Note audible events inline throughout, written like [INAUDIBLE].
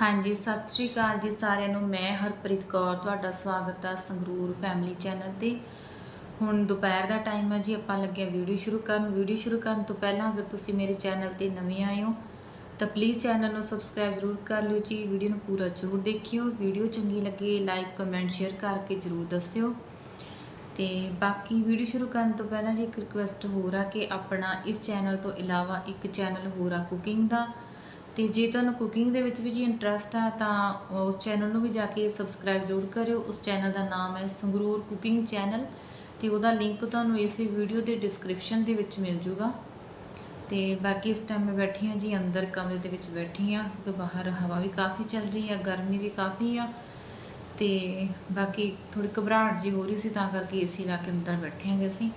ਹਾਂਜੀ, ਸਤਿ ਸ਼੍ਰੀ ਅਕਾਲ ਜੀ ਸਾਰਿਆਂ ਨੂੰ। ਮੈਂ ਹਰਪ੍ਰੀਤ ਕੌਰ, ਤੁਹਾਡਾ ਸਵਾਗਤ ਆ ਸੰਗਰੂਰ ਫੈਮਿਲੀ ਚੈਨਲ ਤੇ। ਹੁਣ ਦੁਪਹਿਰ ਦਾ ਟਾਈਮ ਹੈ ਜੀ, ਆਪਾਂ ਲੱਗੇ ਹਾਂ ਵੀਡੀਓ ਸ਼ੁਰੂ ਕਰਨ। ਵੀਡੀਓ ਸ਼ੁਰੂ ਕਰਨ ਤੋਂ ਪਹਿਲਾਂ ਅਗਰ ਤੁਸੀਂ ਮੇਰੇ ਚੈਨਲ ਤੇ ਨਵੇਂ ਆਏ ਹੋ, ਤਾਂ ਪਲੀਜ਼ ਚੈਨਲ ਨੂੰ ਸਬਸਕ੍ਰਾਈਬ ਜ਼ਰੂਰ ਕਰ ਲਿਓ ਜੀ। ਵੀਡੀਓ ਨੂੰ ਪੂਰਾ ਜ਼ਰੂਰ ਦੇਖਿਓ। ਵੀਡੀਓ ਚੰਗੀ ਲੱਗੇ ਲਾਈਕ ਕਮੈਂਟ ਸ਼ੇਅਰ ਕਰਕੇ ਜ਼ਰੂਰ ਦੱਸਿਓ। ਤੇ ਬਾਕੀ ਵੀਡੀਓ ਸ਼ੁਰੂ ਕਰਨ ਤੋਂ ਪਹਿਲਾਂ ਜੀ, ਇੱਕ ਰਿਕੁਐਸਟ ਹੋਰ ਆ ਕਿ ਆਪਣਾ ਇਸ ਚੈਨਲ ਤੋਂ ਇਲਾਵਾ ਇੱਕ ਚੈਨਲ ਹੋਰ ਆ ਕੁਕਿੰਗ ਦਾ। ਤੇ ਜੇ ਤੁਹਾਨੂੰ ਕੁਕਿੰਗ ਦੇ ਵਿੱਚ ਵੀ ਜੀ ਇੰਟਰਸਟ ਆ, ਤਾਂ ਉਸ ਚੈਨਲ ਨੂੰ ਵੀ ਜਾ ਕੇ ਸਬਸਕ੍ਰਾਈਬ ਜ਼ਰੂਰ ਕਰਿਓ। ਉਸ ਚੈਨਲ ਦਾ ਨਾਮ ਹੈ ਸੰਗਰੂਰ ਕੁਕਿੰਗ ਚੈਨਲ ਤੇ ਉਹਦਾ ਲਿੰਕ ਤੁਹਾਨੂੰ ਇਸੇ ਵੀਡੀਓ ਦੇ ਡਿਸਕ੍ਰਿਪਸ਼ਨ ਦੇ ਵਿੱਚ ਮਿਲ ਜੂਗਾ। ਤੇ ਬਾਕੀ ਇਸ ਟਾਈਮ ਮੈਂ ਬੈਠੀ ਹਾਂ ਜੀ, ਅੰਦਰ ਕਮਰੇ ਦੇ ਵਿੱਚ ਬੈਠੀ ਹਾਂ, ਕਿਉਂਕਿ ਬਾਹਰ ਹਵਾ ਵੀ ਕਾਫੀ ਚੱਲ ਰਹੀ ਆ, ਗਰਮੀ ਵੀ ਕਾਫੀ ਆ। ਤੇ ਬਾਕੀ ਥੋੜੀ ਘਬਰਾਹਟ ਜੀ ਹੋ ਰਹੀ ਸੀ, ਤਾਂ ਕਰਕੇ ਏਸੀ ਲਾ ਕੇ ਅੰਦਰ ਬੈਠੇ ਹਾਂਗੇ ਅਸੀਂ।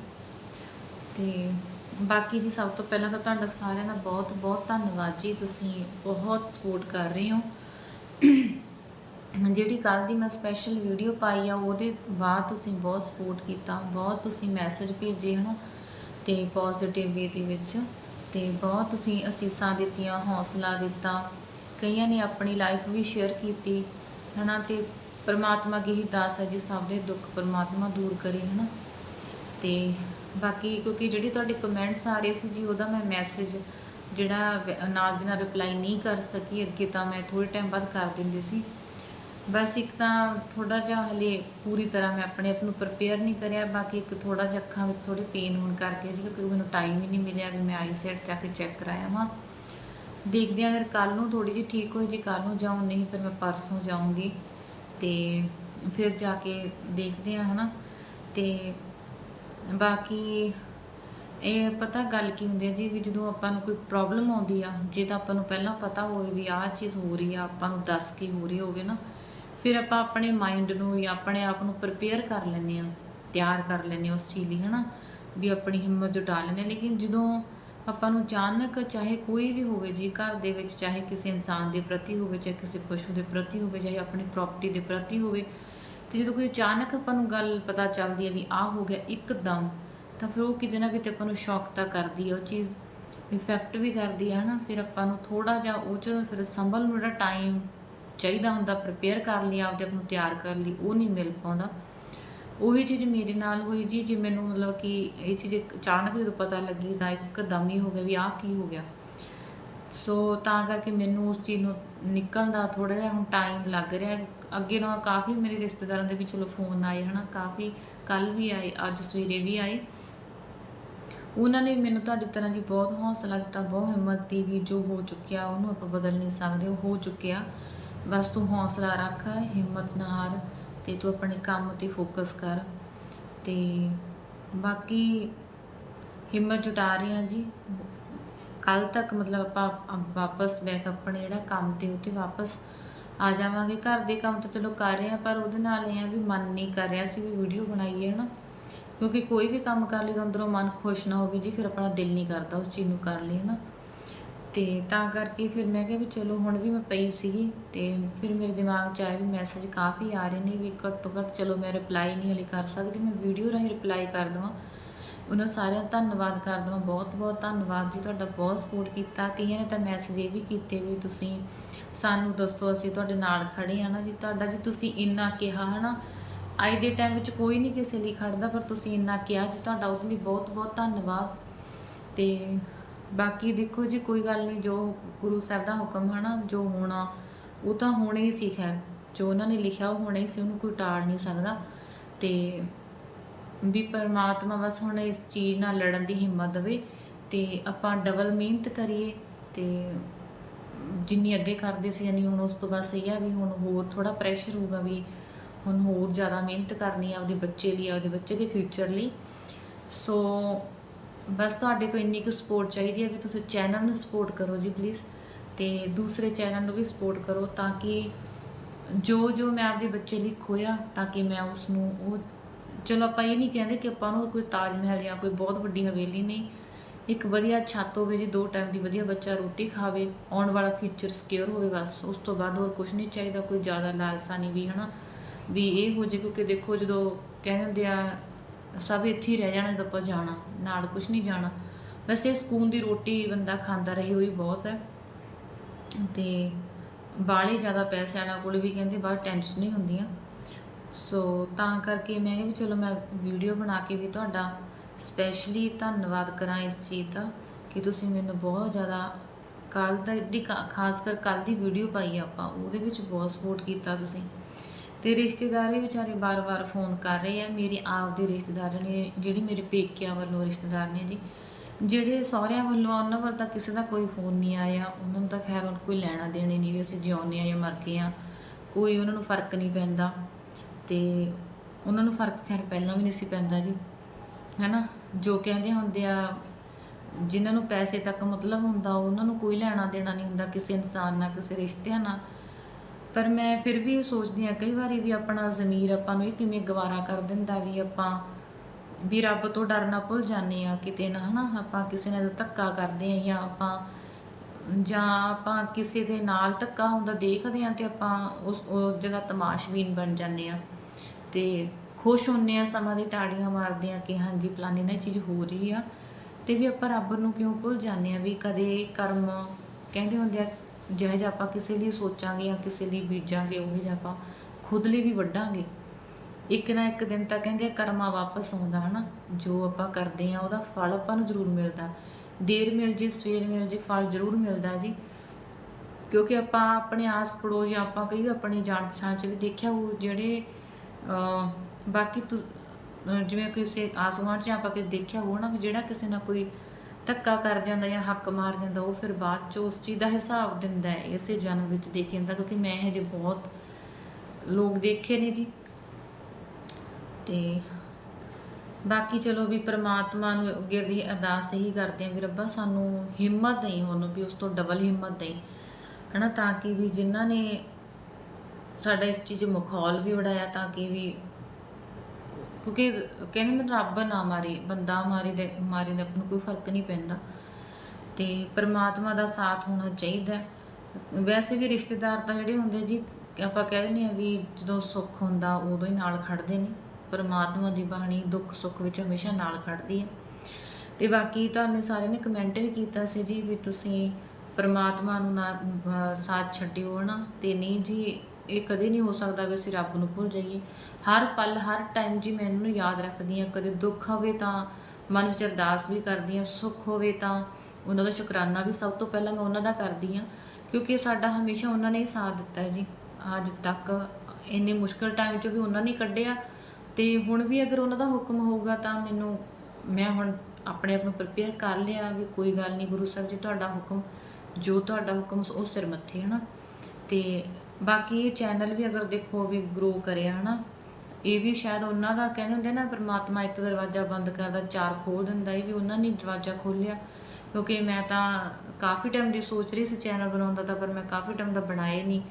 ਤੇ ਬਾਕੀ ਜੀ ਸਭ ਤੋਂ ਪਹਿਲਾਂ ਤਾਂ ਤੁਹਾਡਾ ਸਾਰਿਆਂ ਦਾ ਬਹੁਤ ਬਹੁਤ ਧੰਨਵਾਦ ਜੀ। ਤੁਸੀਂ ਬਹੁਤ ਸਪੋਰਟ ਕਰ ਰਹੇ ਹੋ। [CLEARS THROAT] ਜਿਹੜੀ ਕੱਲ ਦੀ ਮੈਂ ਸਪੈਸ਼ਲ ਵੀਡੀਓ ਪਾਈ ਆ, ਉਹਦੇ ਬਾਅਦ ਤੁਸੀਂ ਬਹੁਤ ਸਪੋਰਟ ਕੀਤਾ। ਬਹੁਤ ਤੁਸੀਂ ਮੈਸੇਜ ਭੇਜੇ, ਹਨ? ਤੇ ਪੋਜ਼ਿਟਿਵ ਵੇ ਦੇ ਵਿੱਚ। ਤੇ ਬਹੁਤ ਤੁਸੀਂ ਅਸੀਸਾਂ ਦਿੱਤੀਆਂ, ਹੌਸਲਾ ਦਿੱਤਾ। ਕਈਆਂ ਨੇ ਆਪਣੀ ਲਾਈਫ ਵੀ ਸ਼ੇਅਰ ਕੀਤੀ, ਹਨਾ? ਤੇ ਪਰਮਾਤਮਾ ਕੀ ਹੀ ਦਾਸ ਹੈ ਜੀ, ਸਭ ਦੇ ਦੁੱਖ ਪਰਮਾਤਮਾ ਦੂਰ ਕਰੇ, ਹਨਾ? ਤੇ ਬਾਕੀ ਕਿਉਂਕਿ ਜਿਹੜੀ ਤੁਹਾਡੇ ਕਮੈਂਟਸ ਆ ਰਹੇ ਸੀ ਜੀ, ਉਹਦਾ ਮੈਂ ਮੈਸੇਜ ਜਿਹੜਾ ਨਾਲ ਦੀ ਨਾਲ ਰਿਪਲਾਈ ਨਹੀਂ ਕਰ ਸਕੀ, ਅੱਗੇ ਤਾਂ ਮੈਂ ਥੋੜੇ ਟਾਈਮ ਬਾਅਦ ਕਰ ਦਿੰਦੀ ਸੀ। ਬਸ ਇੱਕ ਤਾਂ ਥੋੜਾ ਜਿਹਾ ਹਲੇ ਪੂਰੀ ਤਰ੍ਹਾਂ ਮੈਂ ਆਪਣੇ ਆਪ ਨੂੰ ਪ੍ਰਪੇਅਰ ਨਹੀਂ ਕਰਿਆ, ਬਾਕੀ ਇੱਕ ਥੋੜਾ ਜਿਹਾ ਅੱਖਾਂ ਵਿੱਚ ਥੋੜੀ ਪੇਨ ਹੋਣ ਕਰਕੇ ਜੀ, ਕਿਉਂਕਿ ਮੈਨੂੰ ਟਾਈਮ ਹੀ ਨਹੀਂ ਮਿਲਿਆ ਵੀ ਮੈਂ ਆਈ ਸੈਟ ਜਾ ਕੇ ਚੈੱਕ ਕਰਾਇਆ ਵਾਂ। ਦੇਖਦੇ ਹਾਂ ਅਗਰ ਕੱਲ ਨੂੰ ਥੋੜੀ ਜਿਹੀ ਠੀਕ ਹੋਈ ਜੀ ਕੱਲ ਨੂੰ ਜਾਉਂ ਨਹੀਂ ਫਿਰ ਮੈਂ ਪਰਸੋਂ ਜਾਊਂਗੀ। ਤੇ ਫਿਰ ਜਾ ਕੇ ਦੇਖਦੇ ਹਾਂ, ਹਨਾ। ਤੇ ਬਾਕੀ ਇਹ ਪਤਾ ਗੱਲ ਕੀ ਹੁੰਦੀ ਹੈ ਜੀ ਵੀ ਜਦੋਂ ਆਪਾਂ ਨੂੰ ਕੋਈ ਪ੍ਰੋਬਲਮ ਆਉਂਦੀ ਆ, ਜੇ ਤਾਂ ਆਪਾਂ ਨੂੰ ਪਹਿਲਾਂ ਪਤਾ ਹੋਵੇ ਵੀ ਆਹ ਚੀਜ਼ ਹੋ ਰਹੀ ਆ, ਆਪਾਂ ਨੂੰ ਦੱਸ ਕੇ ਹੋ ਰਹੀ ਹੋਵੇ ਨਾ, ਫਿਰ ਆਪਾਂ ਆਪਣੇ ਮਾਈਂਡ ਨੂੰ ਜਾਂ ਆਪਣੇ ਆਪ ਨੂੰ ਪ੍ਰਪੇਅਰ ਕਰ ਲੈਂਦੇ ਆ ਤਿਆਰ ਕਰ ਲੈਂਦੇ ਹਾਂ ਉਸ ਚੀਜ਼ ਲਈ, ਹਨਾ, ਵੀ ਆਪਣੀ ਹਿੰਮਤ ਜੁਟਾ ਲੈਂਦੇ ਹਾਂ। ਲੇਕਿਨ ਜਦੋਂ ਆਪਾਂ ਨੂੰ ਅਚਾਨਕ ਚਾਹੇ ਕੋਈ ਵੀ ਹੋਵੇ ਜੀ, ਘਰ ਦੇ ਵਿੱਚ ਚਾਹੇ ਕਿਸੇ ਇਨਸਾਨ ਦੇ ਪ੍ਰਤੀ ਹੋਵੇ, ਚਾਹੇ ਕਿਸੇ ਪਸ਼ੂ ਦੇ ਪ੍ਰਤੀ ਹੋਵੇ, ਚਾਹੇ ਆਪਣੀ ਪ੍ਰਾਪਰਟੀ ਦੇ ਪ੍ਰਤੀ ਹੋਵੇ ਤੇ ਜਦੋਂ ਕੋਈ ਅਚਾਨਕ ਆਪਾਂ ਨੂੰ ਗੱਲ ਪਤਾ ਚੱਲਦੀ ਹੈ ਵੀ ਆਹ ਹੋ ਗਿਆ ਇੱਕਦਮ, ਤਾਂ ਫਿਰ ਉਹ ਕਿਤੇ ਨਾ ਕਿਤੇ ਆਪਾਂ ਨੂੰ ਸ਼ੌਕ ਤਾਂ ਕਰਦੀ ਹੈ, ਉਹ ਚੀਜ਼ ਇਫੈਕਟ ਵੀ ਕਰਦੀ ਹੈ, ਹਨਾ? ਫਿਰ ਆਪਾਂ ਨੂੰ ਥੋੜਾ ਜਿਹਾ ਉਹ ਚ ਫਿਰ ਸੰਭਲ ਨੂੰ ਜਿਹੜਾ ਟਾਈਮ ਚਾਹੀਦਾ ਹੁੰਦਾ ਪ੍ਰਪੇਅਰ ਕਰਨ ਲਈ, ਆਪਦੇ ਆਪ ਨੂੰ ਤਿਆਰ ਕਰਨ ਲਈ, ਉਹ ਨਹੀਂ ਮਿਲ ਪਾਉਂਦਾ। ਉਹੀ ਚੀਜ਼ ਮੇਰੇ ਨਾਲ ਹੋਈ ਜੀ, ਜੇ ਮੈਨੂੰ ਮਤਲਬ ਕਿ ਇਹ ਚੀਜ਼ ਅਚਾਨਕ ਜਦੋਂ ਪਤਾ ਲੱਗੀ ਤਾਂ ਇੱਕਦਮ ਹੀ ਹੋ ਗਿਆ ਵੀ ਆਹ ਕੀ ਹੋ ਗਿਆ। ਸੋ ਤਾਂ ਕਰਕੇ ਮੈਨੂੰ ਉਸ ਚੀਜ਼ ਨੂੰ ਨਿਕਲਣ ਦਾ ਥੋੜਾ ਜਿਹਾ ਹੁਣ ਟਾਈਮ ਲੱਗ ਰਿਹਾ ਅੱਗੇ ਨਾਲ ਕਾਫੀ ਮੇਰੇ ਰਿਸ਼ਤੇਦਾਰਾਂ ਦੇ ਵੀ ਚਲੋ ਫੋਨ ਆਏ, ਹਨਾ? ਕਾਫੀ ਕੱਲ ਵੀ ਆਏ, ਅੱਜ ਸਵੇਰੇ ਵੀ ਆਏ। ਉਹਨਾਂ ਨੇ ਮੈਨੂੰ ਤੁਹਾਡੀ ਤਰ੍ਹਾਂ ਜੀ ਬਹੁਤ ਹੌਸਲਾ ਦਿੱਤਾ, ਬਹੁਤ ਹਿੰਮਤ ਦੀ ਵੀ ਜੋ ਹੋ ਚੁੱਕਿਆ, ਉਹਨੂੰ ਆਪਾਂ ਬਦਲ ਨਹੀਂ ਸਕਦੇ, ਉਹ ਹੋ ਚੁੱਕਿਆ। ਬਸ ਤੂੰ ਹੌਸਲਾ ਰੱਖ, ਹਿੰਮਤ ਨਾ ਹਾਰ ਤੇ ਤੂੰ ਆਪਣੇ ਕੰਮ ਤੇ ਫੋਕਸ ਕਰ। ਤੇ ਬਾਕੀ ਹਿੰਮਤ ਜੁਟਾ ਰਹੇ ਹਾਂ ਜੀ। ਕੱਲ ਤੱਕ ਮਤਲਬ ਆਪਾਂ ਵਾਪਸ ਬੈਕ ਆਪਣੇ ਜਿਹੜਾ ਕੰਮ ਤੇ ਉੱਤੇ ਵਾਪਸ ਆ ਜਾਵਾਂਗੇ। ਘਰ ਦੇ ਕੰਮ ਤਾਂ ਚਲੋ ਕਰ ਰਹੇ ਆ, ਪਰ ਉਹਦੇ ਨਾਲ ਇਹ ਆ ਵੀ ਮਨ ਨਹੀਂ ਕਰ ਰਿਹਾ ਸੀ ਵੀ ਵੀਡੀਓ ਬਣਾਈਏ, ਹਨਾ। ਕਿਉਂਕਿ ਕੋਈ ਵੀ ਕੰਮ ਕਰ ਲਈ ਤਾਂ ਅੰਦਰੋਂ ਮਨ ਖੁਸ਼ ਨਾ ਹੋਵੇ ਜੀ, ਫਿਰ ਆਪਣਾ ਦਿਲ ਨਹੀਂ ਕਰਦਾ ਉਸ ਚੀਜ਼ ਨੂੰ ਕਰ ਲਈ ਹਨਾ। ਤੇ ਤਾਂ ਕਰਕੇ ਫਿਰ ਮੈਂ ਕਿਹਾ ਵੀ ਚਲੋ ਹੁਣ ਵੀ ਮੈਂ ਪਈ ਸੀਗੀ ਤੇ ਫਿਰ ਮੇਰੇ ਦਿਮਾਗ 'ਚ ਆਇਆ ਵੀ ਮੈਸੇਜ ਕਾਫੀ ਆ ਰਹੇ ਨੇ ਵੀ ਘੱਟੋ ਘੱਟ ਚਲੋ ਮੈਂ ਰਿਪਲਾਈ ਨਹੀਂ ਹਲੇ ਕਰ ਸਕਦੀ, ਮੈਂ ਵੀਡੀਓ ਰਾਹੀਂ ਰਿਪਲਾਈ ਕਰ ਦਵਾਂ। ਉਹਨਾਂ ਸਾਰਿਆਂ ਦਾ ਧੰਨਵਾਦ ਕਰ ਦਵਾਂ ਬਹੁਤ ਬਹੁਤ ਧੰਨਵਾਦ ਜੀ, ਤੁਹਾਡਾ ਬਹੁਤ ਸਪੋਰਟ ਕੀਤਾ। ਕਈਆਂ ਨੇ ਤਾਂ ਮੈਸੇਜ ਇਹ ਵੀ ਕੀਤੇ ਵੀ ਤੁਸੀਂ ਸਾਨੂੰ ਦੱਸੋ, ਅਸੀਂ ਤੁਹਾਡੇ ਨਾਲ ਖੜੇ ਆ ਨਾ ਜੀ। ਤੁਹਾਡਾ ਜੀ ਤੁਸੀਂ ਇੰਨਾ ਕਿਹਾ ਹਨਾ। ਅੱਜ ਦੇ ਟਾਈਮ ਵਿੱਚ ਕੋਈ ਨਹੀਂ ਕਿਸੇ ਲਈ ਖੜਦਾ, ਪਰ ਤੁਸੀਂ ਇੰਨਾ ਕਿਹਾ ਜੀ, ਤੁਹਾਡਾ ਉਹਦੇ ਲਈ ਬਹੁਤ ਬਹੁਤ ਧੰਨਵਾਦ। ਤੇ ਬਾਕੀ ਦੇਖੋ ਜੀ, ਕੋਈ ਗੱਲ ਨਹੀਂ ਜੋ ਗੁਰੂ ਸਾਹਿਬ ਦਾ ਹੁਕਮ ਹਨਾ, ਜੋ ਹੋਣਾ, ਉਹ ਤਾਂ ਹੋਣਾ ਹੀ ਸੀ, ਖੈਰ। ਜੋ ਉਹਨਾਂ ਨੇ ਲਿਖਿਆ, ਉਹ ਹੋਣਾ ਹੀ ਸੀ, ਉਹਨੂੰ ਕੋਈ ਟਾੜ ਨਹੀਂ ਸਕਦਾ। ਤੇ ਵੀ ਪਰਮਾਤਮਾ ਬਸ ਹੁਣ ਇਸ ਚੀਜ਼ ਨਾਲ ਲੜਨ ਦੀ ਹਿੰਮਤ ਦੇਵੇ, ਤੇ ਆਪਾਂ ਡਬਲ ਮਿਹਨਤ ਕਰੀਏ, ਤੇ ਜਿੰਨੀ ਅੱਗੇ ਕਰਦੇ ਸੀ, ਯਾਨੀ ਹੁਣ ਉਸ ਤੋਂ ਬਸ ਇਹ ਆ ਵੀ ਹੁਣ ਹੋਰ ਥੋੜਾ ਪ੍ਰੈਸ਼ਰ ਹੋਊਗਾ ਵੀ ਹੁਣ ਹੋਰ ਜ਼ਿਆਦਾ ਮਿਹਨਤ ਕਰਨੀ ਆ ਆਪਦੇ ਬੱਚੇ ਲਈ, ਆਪਦੇ ਬੱਚੇ ਦੇ ਫਿਊਚਰ ਲਈ। ਸੋ ਬਸ ਤੁਹਾਡੇ ਤੋਂ ਇੰਨੀ ਕੁ ਸਪੋਰਟ ਚਾਹੀਦੀ ਹੈ ਵੀ ਤੁਸੀਂ ਚੈਨਲ ਨੂੰ ਸਪੋਰਟ ਕਰੋ ਜੀ ਪਲੀਜ਼ ਤੇ ਦੂਸਰੇ ਚੈਨਲ ਨੂੰ ਵੀ ਸਪੋਰਟ ਕਰੋ ਤਾਂ ਕਿ ਜੋ ਜੋ ਮੈਂ ਆਪਦੇ ਬੱਚੇ ਲਈ ਖੋਇਆ ਤਾਂ ਕਿ ਮੈਂ ਉਸ ਨੂੰ ਉਹ, ਚਲੋ ਆਪਾਂ ਇਹ ਨਹੀਂ ਕਹਿੰਦੇ ਕਿ ਆਪਾਂ ਨੂੰ ਕੋਈ ਤਾਜ ਮਹਿਲ ਜਾਂ ਕੋਈ ਬਹੁਤ ਵੱਡੀ ਹਵੇਲੀ ਨਹੀਂ ਇੱਕ ਵਧੀਆ ਛੱਤ ਹੋਵੇ ਜੀ ਦੋ ਟਾਈਮ ਦੀ ਵਧੀਆ ਬੱਚਾ ਰੋਟੀ ਖਾਵੇ, ਆਉਣ ਵਾਲਾ ਫਿਊਚਰ ਸਿਕਿਉਰ ਹੋਵੇ ਬਸ, ਉਸ ਤੋਂ ਬਾਅਦ ਹੋਰ ਕੁਝ ਨਹੀਂ ਚਾਹੀਦਾ, ਕੋਈ ਜ਼ਿਆਦਾ ਲਾਲਸਾ ਨਹੀਂ ਵੀ, ਹਨਾ? ਵੀ ਇਹ ਹੋ ਜੇ ਕਿਉਂਕਿ ਦੇਖੋ ਜਦੋਂ ਕਹਿੰਦੇ ਹੁੰਦੇ ਆ, ਸਭ ਇੱਥੇ ਹੀ ਰਹਿ ਜਾਣਾ ਤਾਂ ਆਪਾਂ ਜਾਣਾ, ਨਾਲ ਕੁਝ ਨਹੀਂ ਜਾਣਾ। ਵੈਸੇ ਸਕੂਨ ਦੀ ਰੋਟੀ ਬੰਦਾ ਖਾਂਦਾ ਰਹੇ ਹੋਈ ਬਹੁਤ ਹੈ। ਤੇ ਬਾਹਲੇ ਜ਼ਿਆਦਾ ਪੈਸੇ ਆਣਾ ਕੋਲ ਵੀ ਕਹਿੰਦੇ ਬਾਹਰ ਟੈਨਸ਼ਨ ਨਹੀਂ ਹੁੰਦੀਆਂ। ਸੋ ਤਾਂ ਕਰਕੇ ਮੈਂ ਵੀ ਚਲੋ ਮੈਂ ਵੀਡੀਓ ਬਣਾ ਕੇ ਵੀ ਤੁਹਾਡਾ ਸਪੈਸ਼ਲੀ ਧੰਨਵਾਦ ਕਰਾਂ ਇਸ ਚੀਜ਼ ਦਾ ਕਿ ਤੁਸੀਂ ਮੈਨੂੰ ਬਹੁਤ ਜ਼ਿਆਦਾ ਕੱਲ ਦਾ ਜਿਹੜੀ ਖਾ- ਖਾਸ ਕਰ ਕੱਲ ਦੀ ਵੀਡੀਓ ਪਾਈ ਆਪਾਂ, ਉਹਦੇ ਵਿੱਚ ਬਹੁਤ ਸਪੋਰਟ ਕੀਤਾ ਤੁਸੀਂ। ਤੇ ਰਿਸ਼ਤੇਦਾਰ ਵੀ ਵਿਚਾਰੇ ਬਾਰ-ਬਾਰ ਫੋਨ ਕਰ ਰਹੇ ਆ, ਮੇਰੇ ਆਪ ਦੇ ਰਿਸ਼ਤੇਦਾਰ ਨੇ, ਜਿਹੜੀ ਮੇਰੇ ਪੇਕਿਆਂ ਵੱਲੋਂ ਰਿਸ਼ਤੇਦਾਰ ਨੇ ਜੀ, ਜਿਹੜੇ ਸਹੁਰਿਆਂ ਵੱਲੋਂ ਉਹਨਾਂ ਵੱਲ ਤਾਂ ਕਿਸੇ ਦਾ ਕੋਈ ਫੋਨ ਨਹੀਂ ਆਇਆ, ਉਹਨਾਂ ਨੂੰ ਤਾਂ ਖੈਰ ਹੁਣ ਕੋਈ ਲੈਣਾ ਦੇਣੇ ਨਹੀਂ ਵੀ ਅਸੀਂ ਜਿਉਂਦੇ ਆ ਜਾਂ ਮਰ ਗਏ ਆ ਕੋਈ ਉਹਨਾਂ ਨੂੰ ਫ਼ਰਕ ਨਹੀਂ ਪੈਂਦਾ। ਤੇ ਉਹਨਾਂ ਨੂੰ ਫ਼ਰਕ ਖੈਰ ਪਹਿਲਾਂ ਵੀ ਨਹੀਂ ਸੀ ਪੈਂਦਾ ਜੀ। ਹੈਨਾ? ਜੋ ਕਹਿੰਦੇ ਹੁੰਦੇ ਆ, ਜਿਨ੍ਹਾਂ ਨੂੰ ਪੈਸੇ ਤੱਕ ਮਤਲਬ ਹੁੰਦਾ, ਉਹਨਾਂ ਨੂੰ ਕੋਈ ਲੈਣਾ ਦੇਣਾ ਨਹੀਂ ਹੁੰਦਾ, ਕਿਸੇ ਇਨਸਾਨ ਨਾਲ, ਕਿਸੇ ਰਿਸ਼ਤਿਆਂ ਨਾਲ। ਪਰ ਮੈਂ ਫਿਰ ਵੀ ਇਹ ਸੋਚਦੀ ਆ ਕਈ ਵਾਰੀ ਵੀ ਆਪਣਾ ਜ਼ਮੀਰ ਆਪਾਂ ਨੂੰ ਇਹ ਕਿਵੇਂ ਗਵਾਰਾ ਕਰ ਦਿੰਦਾ ਵੀ ਆਪਾਂ, ਵੀ ਰੱਬ ਤੋਂ ਡਰਨਾ ਭੁੱਲ ਜਾਂਦੇ ਆ ਕਿਤੇ ਨਾ, ਹਨਾ? ਆਪਾਂ ਕਿਸੇ ਨਾਲ ਧੱਕਾ ਕਰਦੇ ਆ ਜਾਂ ਆਪਾਂ ਜਾਂ ਆਪਾਂ ਕਿਸੇ ਦੇ ਨਾਲ ਧੱਕਾ ਹੁੰਦਾ ਦੇਖਦੇ ਆ ਤੇ ਆਪਾਂ ਉਸ ਉਸ ਜਗ੍ਹਾ ਤਮਾਸ਼ਬੀਨ ਬਣ ਜਾਂਦੇ ਆ ਤੇ ਖੁਸ਼ ਹੁੰਨੇ ਆ ਸਮਾਂ ਦੀ ਤਾੜੀਆਂ ਮਾਰਦੇ ਆ ਕਿ ਹਾਂਜੀ ਫਲਾਨੀ ਨਾ ਇਹ ਚੀਜ਼ ਹੋ ਰਹੀ ਆ। ਤੇ ਵੀ ਆਪਾਂ ਰੱਬ ਨੂੰ ਕਿਉਂ ਭੁੱਲ ਜਾਂਦੇ ਆ ਵੀ ਕਦੇ ਕਰਮ ਕਹਿੰਦੇ ਹੁੰਦੇ ਆ ਜਿਹੋ ਜਿਹਾ ਆਪਾਂ ਕਿਸੇ ਲਈ ਸੋਚਾਂਗੇ ਜਾਂ ਕਿਸੇ ਲਈ ਬੀਜਾਂਗੇ ਉਹ ਜਿਹਾ ਆਪਾਂ ਖੁਦ ਲਈ ਵੀ ਵੱਢਾਂਗੇ। ਇੱਕ ਨਾ ਇੱਕ ਦਿਨ ਤਾਂ ਕਹਿੰਦੇ ਆ ਕਰਮਾ ਵਾਪਸ ਆਉਂਦਾ ਹਨਾ? ਜੋ ਆਪਾਂ ਕਰਦੇ ਆ ਉਹਦਾ ਫਲ ਆਪਾਂ ਨੂੰ ਜ਼ਰੂਰ ਮਿਲਦਾ। ਦੇਰ ਮਿਲ ਜੇ ਸਵੇਰ ਮਿਲ ਜੇ ਫਲ ਜ਼ਰੂਰ ਮਿਲਦਾ ਜੀ। ਕਿਉਂਕਿ ਆਪਾਂ ਆਪਣੇ ਆਸ ਪੜੋਸ ਜਾਂ ਆਪਾਂ ਕਈ ਆਪਣੀ ਜਾਣ ਪਛਾਣ ਚ ਵੀ ਦੇਖਿਆ ਉਹ ਜਿਹੜੇ ਅਹ, ਬਾਕੀ ਤੁਸ- ਜਿਵੇਂ ਕਿਸੇ ਆਸ ਗੁਆਂਢ ਚ ਆਪਾਂ ਕਿ ਦੇਖਿਆ ਹੋਣਾ ਵੀ ਜਿਹੜਾ ਕਿਸੇ ਨਾਲ ਕੋਈ ਧੱਕਾ ਕਰ ਜਾਂਦਾ ਜਾਂ ਹੱਕ ਮਾਰ ਜਾਂਦਾ, ਉਹ ਫਿਰ ਬਾਅਦ ਚ ਉਸ ਚੀਜ਼ ਦਾ ਹਿਸਾਬ ਦਿੰਦਾ ਹੈ, ਇਸੇ ਜਨਮ ਵਿੱਚ ਦੇਖਿਆ ਜਾਂਦਾ ਕਿਉਂਕਿ ਮੈਂ ਹਜੇ ਬਹੁਤ ਲੋਕ ਦੇਖੇ ਨੇ ਜੀ। ਤੇ ਬਾਕੀ ਚਲੋ ਵੀ ਪ੍ਰਮਾਤਮਾ ਨੂੰ ਅੱਗੇ ਦੀ ਅਰਦਾਸ ਇਹੀ ਕਰਦੇ ਆਂ ਵੀ ਰੱਬਾ ਸਾਨੂੰ ਹਿੰਮਤ ਨਹੀਂ ਹੁਣ ਵੀ ਉਸ ਤੋਂ ਡਬਲ ਹਿੰਮਤ ਦੇਈ, ਹਨਾ, ਤਾਂ ਕਿ ਵੀ ਜਿਨ੍ਹਾਂ ਨੇ ਸਾਡਾ ਇਸ ਚੀਜ਼ ਮਖੌਲ ਵੀ ਉਡਾਇਆ ਤਾਂ ਕਿ ਵੀ ਕਿਉਂਕਿ ਕਹਿੰਦੇ ਨੇ ਰੱਬ ਨਾ ਮਾਰੇ, ਬੰਦਾ ਮਾਰੇ ਦੇ ਮਾਰੇ ਦੇ ਆਪ ਨੂੰ ਕੋਈ ਫ਼ਰਕ ਨਹੀਂ ਪੈਂਦਾ। ਤੇ ਪਰਮਾਤਮਾ ਦਾ ਸਾਥ ਹੋਣਾ ਚਾਹੀਦਾ ਵੈਸੇ ਵੀ ਰਿਸ਼ਤੇਦਾਰ ਤਾਂ ਜਿਹੜੇ ਹੁੰਦੇ ਜੀ, ਆਪਾਂ ਕਹਿ ਦਿੰਦੇ ਆ ਵੀ ਜਦੋਂ ਸੁੱਖ ਹੁੰਦਾ ਉਦੋਂ ਹੀ ਨਾਲ ਖੜਦੇ ਨੇ। ਪਰਮਾਤਮਾ ਦੀ ਬਾਣੀ ਦੁੱਖ ਸੁੱਖ ਵਿੱਚ ਹਮੇਸ਼ਾ ਨਾਲ ਖੜਦੀ ਹੈ। ਤੇ ਬਾਕੀ ਤੁਹਾਨੂੰ ਸਾਰਿਆਂ ਨੇ ਕਮੈਂਟ ਵੀ ਕੀਤਾ ਸੀ ਜੀ ਵੀ ਤੁਸੀਂ ਪਰਮਾਤਮਾ ਨੂੰ ਨਾ ਸਾਥ ਛੱਡਿਓ ਨਾ ਤੇ ਨਹੀਂ ਜੀ ਇਹ ਕਦੇ ਨਹੀਂ ਹੋ ਸਕਦਾ ਵੀ ਅਸੀਂ ਰੱਬ ਨੂੰ ਭੁੱਲ ਜਾਈਏ। ਹਰ ਪਲ, ਹਰ ਟਾਈਮ ਜੀ ਮੈਂ ਇਹਨੂੰ ਯਾਦ ਰੱਖਦੀ ਹਾਂ। ਕਦੇ ਦੁੱਖ ਹੋਵੇ ਤਾਂ ਮਨ ਵਿੱਚ ਅਰਦਾਸ ਵੀ ਕਰਦੀ ਹਾਂ। ਸੁੱਖ ਹੋਵੇ ਤਾਂ ਉਹਨਾਂ ਦਾ ਸ਼ੁਕਰਾਨਾ ਵੀ ਸਭ ਤੋਂ ਪਹਿਲਾਂ ਮੈਂ ਉਹਨਾਂ ਦਾ ਕਰਦੀ ਹਾਂ। ਕਿਉਂਕਿ ਸਾਡਾ ਹਮੇਸ਼ਾ ਉਹਨਾਂ ਨੇ ਹੀ ਸਾਥ ਦਿੱਤਾ ਹੈ ਜੀ। ਅੱਜ ਤੱਕ ਇੰਨੇ ਮੁਸ਼ਕਲ ਟਾਈਮ 'ਚੋਂ ਵੀ ਉਹਨਾਂ ਨੇ ਕੱਢਿਆ। ਤੇ ਹੁਣ ਵੀ ਅਗਰ ਉਹਨਾਂ ਦਾ ਹੁਕਮ ਹੋਊਗਾ ਤਾਂ ਮੈਨੂੰ, ਮੈਂ ਹੁਣ ਆਪਣੇ ਆਪ ਨੂੰ ਪ੍ਰਪੇਅਰ ਕਰ ਲਿਆ ਵੀ ਕੋਈ ਗੱਲ ਨਹੀਂ, ਗੁਰੂ ਸਾਹਿਬ ਜੀ ਤੁਹਾਡਾ ਹੁਕਮ, ਜੋ ਤੁਹਾਡਾ ਹੁਕਮ ਉਹ ਸਿਰ ਮੱਥੇ ਹਨਾ ਤੇ ਬਾਕੀ ਇਹ ਚੈਨਲ ਵੀ ਅਗਰ ਦੇਖੋ ਵੀ ਗਰੋ ਕਰਿਆ ਹਨਾ, ਇਹ ਵੀ ਸ਼ਾਇਦ ਉਹਨਾਂ ਦਾ ਕਹਿੰਦੇ ਹੁੰਦੇ ਨਾ ਪ੍ਰਮਾਤਮਾ ਇੱਕ ਦਰਵਾਜ਼ਾ ਬੰਦ ਕਰਦਾ, ਚਾਰ ਖੋਲ ਦਿੰਦਾ, ਇਹ ਵੀ ਉਹਨਾਂ ਨੇ ਦਰਵਾਜ਼ਾ ਖੋਲ੍ਹਿਆ। ਕਿਉਂਕਿ ਮੈਂ ਤਾਂ ਕਾਫੀ ਟਾਈਮ ਦੀ ਸੋਚ ਰਹੀ ਸੀ ਚੈਨਲ ਬਣਾਉਣ ਦਾ ਤਾਂ, ਪਰ ਮੈਂ ਕਾਫੀ ਟਾਈਮ ਦਾ ਬਣਾਏ ਨਹੀਂ।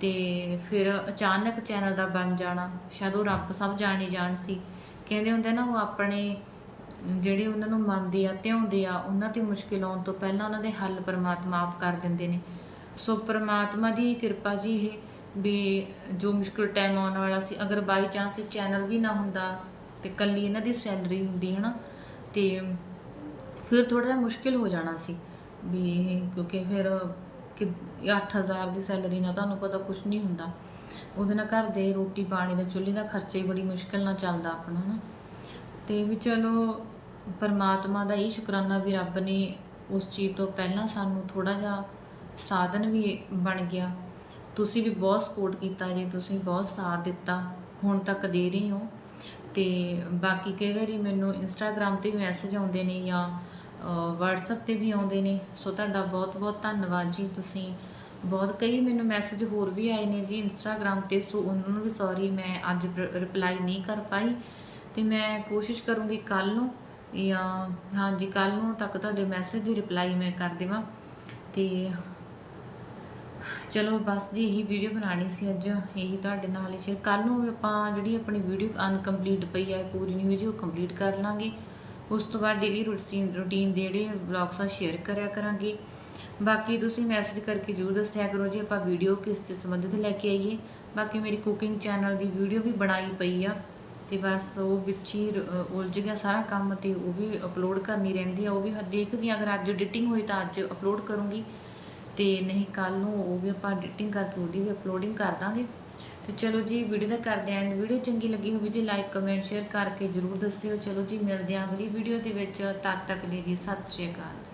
ਤੇ ਫਿਰ ਅਚਾਨਕ ਚੈਨਲ ਦਾ ਬਣ ਜਾਣਾ, ਸ਼ਾਇਦ ਉਹ ਰੱਬ ਸਭ ਜਾਣੇ ਜਾਣ ਸੀ। ਕਹਿੰਦੇ ਹੁੰਦੇ ਨਾ ਉਹ ਆਪਣੇ ਜਿਹੜੇ ਉਹਨਾਂ ਨੂੰ ਮੰਨਦੇ ਆ, ਧਿਆਉਂਦੇ ਆ, ਉਹਨਾਂ ਤੇ ਮੁਸ਼ਕਿਲ ਆਉਣ ਤੋਂ ਪਹਿਲਾਂ ਉਹਨਾਂ ਦੇ ਹੱਲ ਪਰਮਾਤਮਾ ਆਪ ਕਰ ਦਿੰਦੇ ਨੇ। ਸੋ ਪਰਮਾਤਮਾ ਦੀ ਕਿਰਪਾ ਜੀ ਇਹ ਵੀ ਜੋ ਮੁਸ਼ਕਿਲ ਟਾਈਮ ਆਉਣ ਵਾਲਾ ਸੀ, ਅਗਰ ਬਾਈ ਚਾਂਸ ਇਹ ਚੈਨਲ ਵੀ ਨਾ ਹੁੰਦਾ ਤੇ ਕੱਲੀ ਇਹਨਾਂ ਦੀ ਸੈਲਰੀ ਹੁੰਦੀ ਹਨਾ, ਤੇ ਫਿਰ ਥੋੜਾ ਜਿਹਾ ਮੁਸ਼ਕਿਲ ਹੋ ਜਾਣਾ ਸੀ ਵੀ ਇਹ ਕਿਉਂਕਿ ਫਿਰ ਕਿ 8000 ਦੀ ਸੈਲਰੀ ਨਾਲ ਤੁਹਾਨੂੰ ਪਤਾ ਕੁਝ ਨਹੀਂ ਹੁੰਦਾ। ਉਹਦੇ ਨਾਲ ਘਰ ਦੇ ਰੋਟੀ ਪਾਣੀ ਦਾ ਚੁੱਲ੍ਹੇ ਦਾ ਖਰਚਾ ਹੀ ਬੜੀ ਮੁਸ਼ਕਿਲ ਨਾਲ ਚੱਲਦਾ ਆਪਣਾ ਨਾ ਤੇ ਵੀ ਚਲੋ ਪਰਮਾਤਮਾ ਦਾ ਇਹ ਸ਼ੁਕਰਾਨਾ ਵੀ ਰੱਬ ਨੇ ਉਸ ਚੀਜ਼ ਤੋਂ ਪਹਿਲਾਂ ਸਾਨੂੰ ਥੋੜਾ ਜਿਹਾ ਸਾਧਨ ਵੀ ਬਣ ਗਿਆ। ਤੁਸੀਂ ਵੀ ਬਹੁਤ ਸਪੋਰਟ ਕੀਤਾ ਜੀ, ਤੁਸੀਂ ਬਹੁਤ ਸਾਥ ਦਿੱਤਾ। ਹੁਣ ਤੱਕ ਦੇ ਰਹੇ ਹੋ। ਤੇ ਬਾਕੀ ਕਈ ਵਾਰੀ ਮੈਨੂੰ ਇੰਸਟਾਗ੍ਰam ਤੇ ਮੈਸੇਜ ਆਉਂਦੇ ਨੇ ਜਾਂ WhatsApp ਤੇ ਵੀ ਆਉਂਦੇ ਨੇ। ਸੋ ਤੁਹਾਡਾ ਬਹੁਤ ਬਹੁਤ ਧੰਨਵਾਦ ਜੀ ਤੁਸੀਂ। ਬਹੁਤ ਕਈ ਮੈਨੂੰ ਮੈਸੇਜ ਹੋਰ ਵੀ ਆਏ ਨੇ ਜੀ ਇੰਸਟਾਗ੍ਰam ਤੇ। ਸੋ ਉਹਨਾਂ ਨੂੰ ਵੀ ਸੌਰੀ ਮੈਂ ਅੱਜ ਰਿਪਲਾਈ ਨਹੀਂ ਕਰ ਪਾਈ। ਤੇ ਮੈਂ ਕੋਸ਼ਿਸ਼ ਕਰੂੰਗੀ ਕੱਲ ਨੂੰ ਜਾਂ, ਹਾਂਜੀ ਕੱਲ ਨੂੰ ਤੱਕ ਤੁਹਾਡੇ ਮੈਸੇਜ ਦੀ ਰਿਪਲਾਈ ਮੈਂ ਕਰ ਦੇਵਾਂ। ਤੇ ਚਲੋ ਬਸ ਜੀ, ਇਹੀ ਵੀਡੀਓ ਬਣਾਣੀ ਸੀ ਅੱਜ, ਇਹੀ ਤੁਹਾਡੇ ਨਾਲ ਹੀ ਸ਼ੇਅਰ ਕੱਲ ਨੂੰ ਆਪਾਂ ਜਿਹੜੀ ਆਪਣੀ ਵੀਡੀਓ ਅਨਕੰਪਲੀਟ ਪਈ ਆ, ਪੂਰੀ ਨਹੀਂ ਹੋਈ ਜੀ, ਉਹ ਕੰਪਲੀਟ ਕਰ ਲਾਂਗੇ। ਉਸ ਤੋਂ ਬਾਅਦ ਡੇਲੀ ਰੂਟੀਨ ਰੂਟੀਨ ਦੇ ਜਿਹੜੇ ਵਲੌਗਸ ਆ ਸ਼ੇਅਰ ਕਰਿਆ ਕਰਾਂਗੇ। ਬਾਕੀ ਤੁਸੀਂ ਮੈਸੇਜ ਕਰਕੇ ਜਰੂਰ ਦੱਸਿਆ ਕਰੋ ਜੀ, ਆਪਾਂ ਵੀਡੀਓ ਕਿਸ ਸੰਬੰਧਿਤ ਲੈ ਕੇ ਆਈਏ। ਬਾਕੀ ਮੇਰੀ ਕੁਕਿੰਗ ਚੈਨਲ ਦੀ ਵੀਡੀਓ ਵੀ ਬਣਾਈ ਪਈ ਆ, ਤੇ ਬਸ ਉਹ ਵਿੱਚ ਹੀ ਉਲਝ ਗਿਆ ਸਾਰਾ ਕੰਮ, ਤੇ ਉਹ ਵੀ ਅਪਲੋਡ ਕਰਨੀ ਰਹਿੰਦੀ ਆ। ਉਹ ਵੀ ਦੇਖਦੀ ਹਾਂ ਅਗਰ ਅੱਜ ਐਡੀਟਿੰਗ ਹੋਈ ਤਾਂ ਅੱਜ ਅਪਲੋਡ ਕਰੂੰਗੀ। ਤੇ ਨਹੀਂ ਕੱਲ ਨੂੰ ਉਹ ਵੀ ਆਪਾਂ ਐਡੀਟਿੰਗ ਕਰਕੇ ਉਹਦੀ ਵੀ ਅਪਲੋਡਿੰਗ ਕਰ ਦਾਂਗੇ। ਤੇ ਚਲੋ ਜੀ ਵੀਡੀਓ ਦਾ ਕਰਦੇ ਆਂ ਵੀਡੀਓ ਚੰਗੀ ਲੱਗੀ ਹੋਵੇ ਜੀ ਲਾਈਕ ਕਮੈਂਟ ਸ਼ੇਅਰ ਕਰਕੇ ਜਰੂਰ ਦੱਸਿਓ। ਚਲੋ ਜੀ, ਮਿਲਦੇ ਆਂ ਅਗਲੀ ਵੀਡੀਓ ਦੇ ਵਿੱਚ। ਤਦ ਤੱਕ ਲਈ ਜੀ, ਸਤਿ ਸ਼੍ਰੀ ਅਕਾਲ।